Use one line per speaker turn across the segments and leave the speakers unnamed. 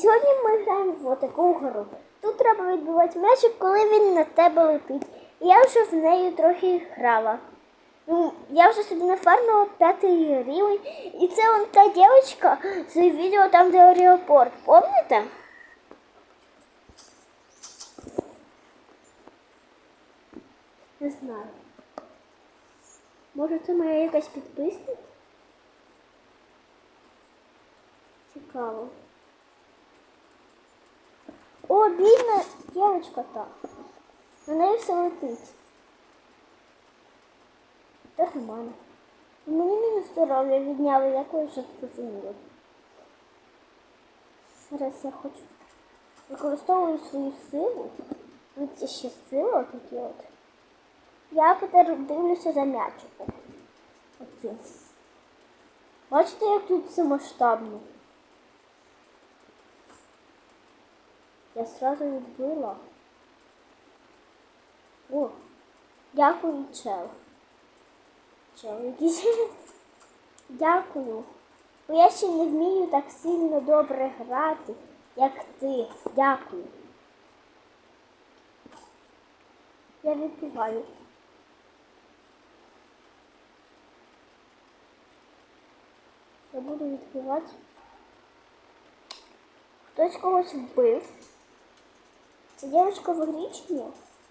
сьогодні ми граємо в таку гру. Тут треба відбивати м'ячик, коли він на тебе летить. Я вже в неї трохи грала. Ну, я вже собі нафармила п'ятий рівень. І це вон та дівчинка з відео там, де аеропорт. Пам'ятаєте? Не знаю. Може це моя якась підписниця? Цікаво. О, бідна дівчинка та. На неї все летить. Так нормально. Мені мінус здоров'я відняли, як ви вже зрозуміли. Зараз я хочу використовую свою силу. Ну, це ще сила такі от. Я тепер дивлюся за м'ячиком. Оцим. Бачите, як тут все масштабно? Я сразу відбила. О, дякую, чел. Чел якийсь. Дякую. Бо я ще не вмію так сильно добре грати, як ти. Дякую. Я відпіваю. Я буду відкривати. Хтось когось вбив. Це дівчинка в грі чи ні?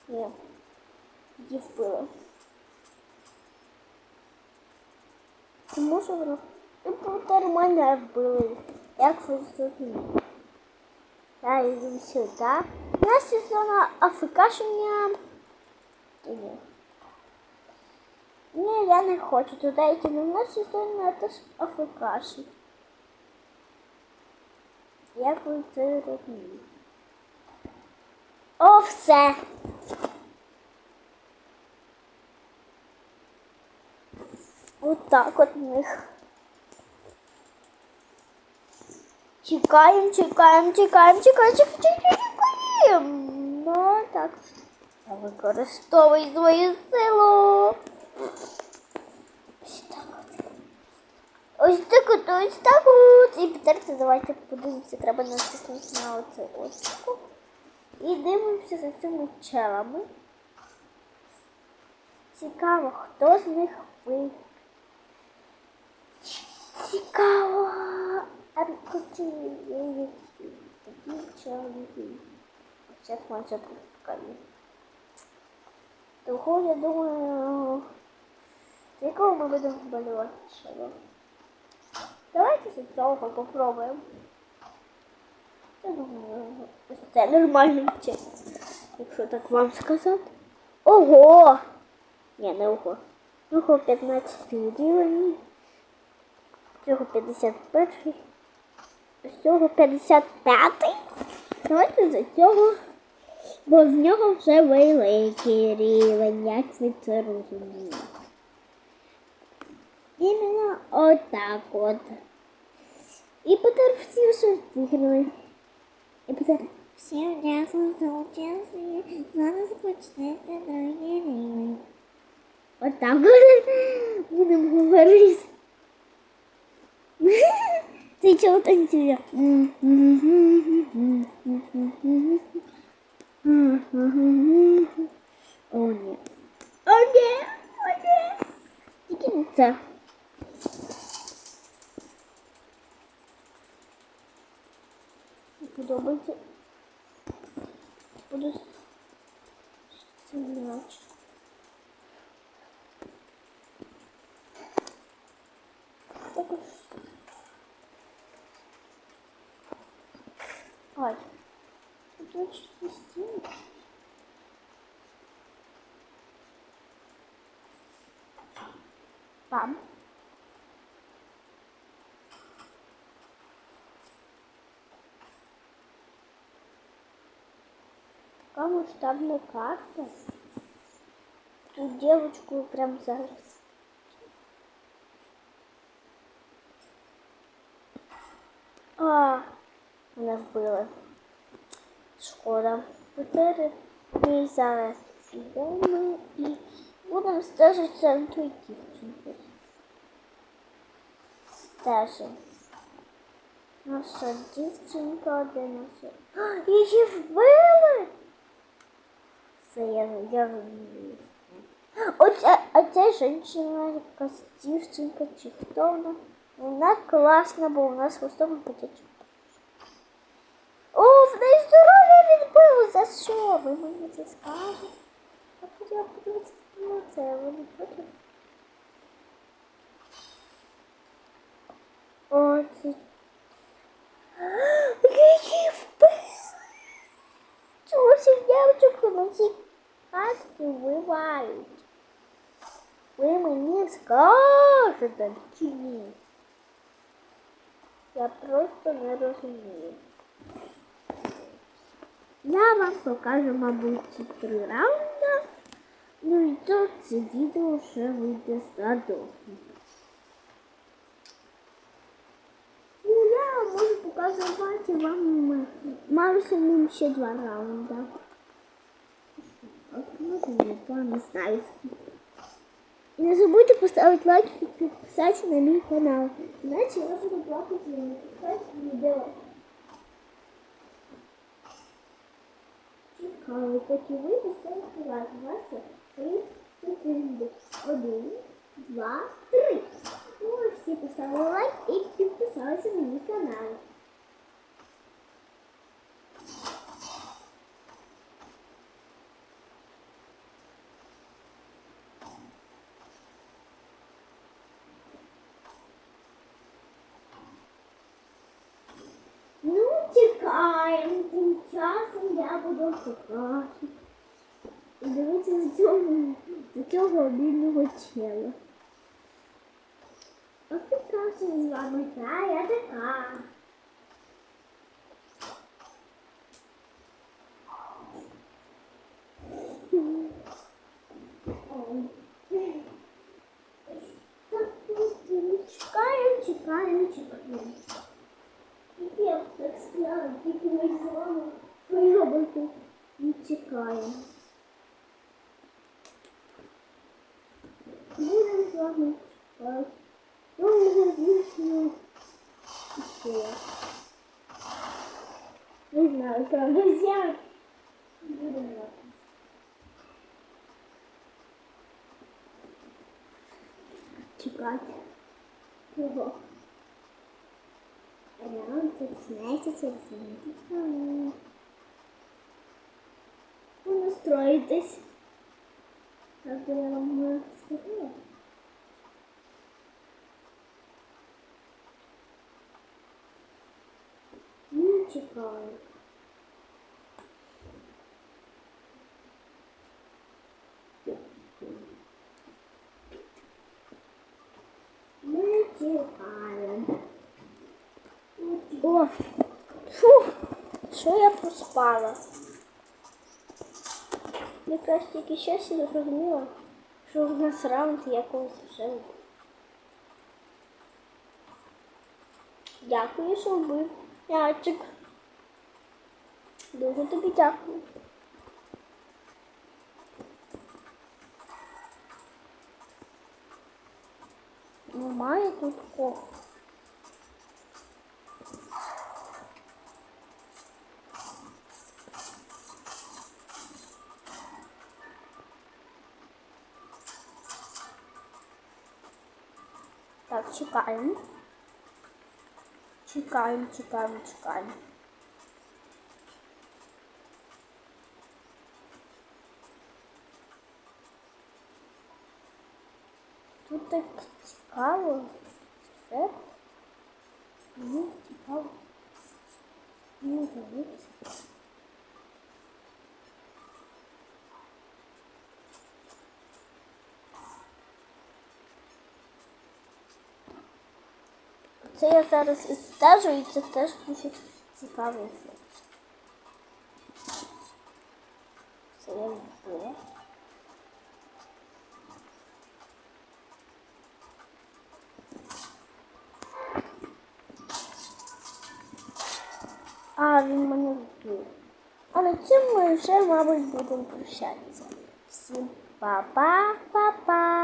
Ні. Її вбили. Тому що воно. Ну, тепер мене вбили. Як ви зрозуміли? Я йду сюди. У нас є зона африкашення. Ні. Ні, я не хочу туди йти, але в нас є зона теж африкаші. Як ви це? О, все. От так от них. Чекаємо, чекаємо, чекаємо, чекаємо, чекаємо, чекаємо. Ну так. Я використовую свою силу. Ось так от. Ось так от, ось так от. І тепер давайте подивимося, треба натиснути на оце очко. І дивимося за цими челами. Цікаво, хто з них ви. Цікаво. А такі чоловіки. Зараз майже пропускаю. Того я думаю, з якого ми будемо вболівати чоло. Давайте з цього попробуємо. Це нормальний чесно. Якщо так вам сказати. Ого! Ні, не ого. Ого 15 рівень. Цього 51. Ось цього 55. Давайте за цього. Бо в нього вже великий рівень, як ви це розумієте. Іменно отак от. І всі вже виграли. І тепер всім дякую за участь. Зараз почнеться другий рівень. Отак от будемо говорити. Цей чого танцює? О, ні. О, ні, о, ні. Тільки подобається. Буду стріляти. Також. Ай. Тут щось стіни. Там. Така масштабна карта. Тут девочку прям зараз. А, мене вбили. Шкода. Тепер ми зараз йдемо і будемо стежити за тою дівчинкою. Стежимо. Наша дівчинка, де наша? А, Її вбили? Це я, я. Оця, а ця жінка, якась дівчинка чи хто вона? Вона класна, бо у нас хвостом потече. О, в неї здоров'я відбило. За що? Ви мені це скажете? Потім я подивитися на це, не проти? О, це... Її вбили! Чого всіх дівчинку на цій хатки вбивають? Ви мені скажете чи ні? Я просто не розумію. Я вам покажу, мабуть, ці три раунди. Ну і тут це відео вже вийде задовго. Ну, я можу показувати вам максимум ще два раунди. Може, не забудьте поставити лайк і підписатися на мій канал. Іначе я буду плакати і не відео. Чекаю, поки ви поставите лайк. Вас три секунди. Один, два, три. Ну, всі поставили лайк і підписалися на мій канал. Ну, чекаємо, тим часом я буду шукати. І дивитися до цього обідного тіла. Ось така з вами та я така. Чекаємо, чекаємо, чекаємо. Я б так сказала, тільки ми з вами робити чекаємо. Будемо з вами чекати. Ну, звісно, ще. Не знаю, що друзі. Будемо. Чекати. Чого? Раунд 16 через минут. Ви настроїтесь. Так я вам сказала. Ну, чекаю. Ми чекаємо. О, фух, що проспала? Якраз тільки щас я зрозуміла, що в нас раунд якогось вже. Дякую, що вбив. Ячик. Дуже тобі дякую. Немає тут кого. Так, чекаємо. Чекаємо, чекаємо, чекаємо. Тут так цікаво. Все. Мені цікаво. Мені дивиться. Це я зараз і стежу, і це теж дуже цікавий ефект. Це я вбила. А, він мене вбив. А на цьому ми вже, мабуть, будемо прощатися. Всім па-па, па-па.